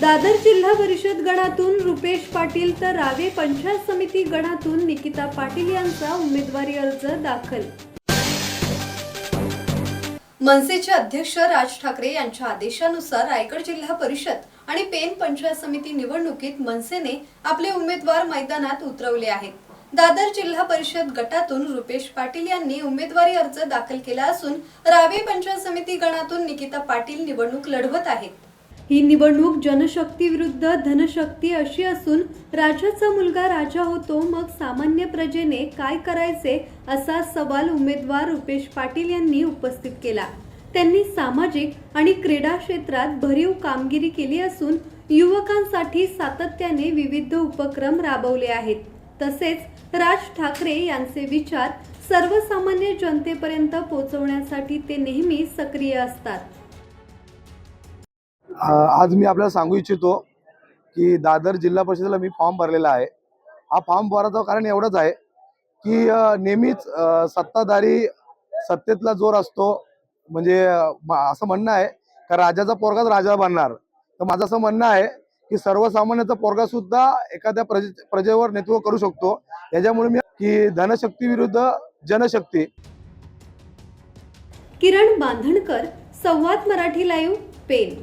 दादर जिल्हा परिषद गणातून रुपेश पाटील तर रावे पंचायत समिती गणातून निकिता पाटील यांचा उमेदवारी अर्ज दाखल. मनसेचे अध्यक्ष राज ठाकरे यांच्या आदेशानुसार रायगड जिल्हा परिषद आणि पेन पंचायत समिती निवडणुकीत मनसेने आपले उमेदवार मैदानात उतरवले आहेत. दादर जिल्हा परिषद गटातून रुपेश पाटील यांनी उमेदवारी अर्ज दाखल केला असून रावे पंचायत समिती गणातून निकिता पाटील निवडणूक लढवत आहेत. ही निवडणूक जनशक्ती विरुद्ध धनशक्ती अशी असून राजाचा मुलगा राजा होतो मग सामान्य प्रजेने काय करायचे असा सवाल उमेदवार रुपेश पाटील यांनी उपस्थित केला. त्यांनी सामाजिक आणि क्रीडा क्षेत्रात भरीव कामगिरी केली असून युवकांसाठी सातत्याने विविध उपक्रम राबवले आहेत. तसेच राज ठाकरे यांचे विचार सर्वसामान्य जनतेपर्यंत पोहोचवण्यासाठी ते नेहमी सक्रिय असतात. आज मी आपल्याला सांगू इच्छितो की दादर जिल्हा परिषदेला मी फॉर्म भरलेला आहे. हा फॉर्म भरायचं कारण एवढंच आहे की नेहमीच सत्ताधारी सत्तेतला जोर असतो. म्हणजे असं म्हणणं आहे का राजाचा पोरगाच राजा बनणार. तर माझं असं म्हणणं आहे की सर्वसामान्याचा पोरगा सुद्धा एखाद्या प्रजे प्रजेवर नेतृत्व करू शकतो. याच्यामुळे मी की धनशक्ती विरुद्ध जनशक्ती. किरण बांधणकर संवाद मराठी लाईव्ह पेन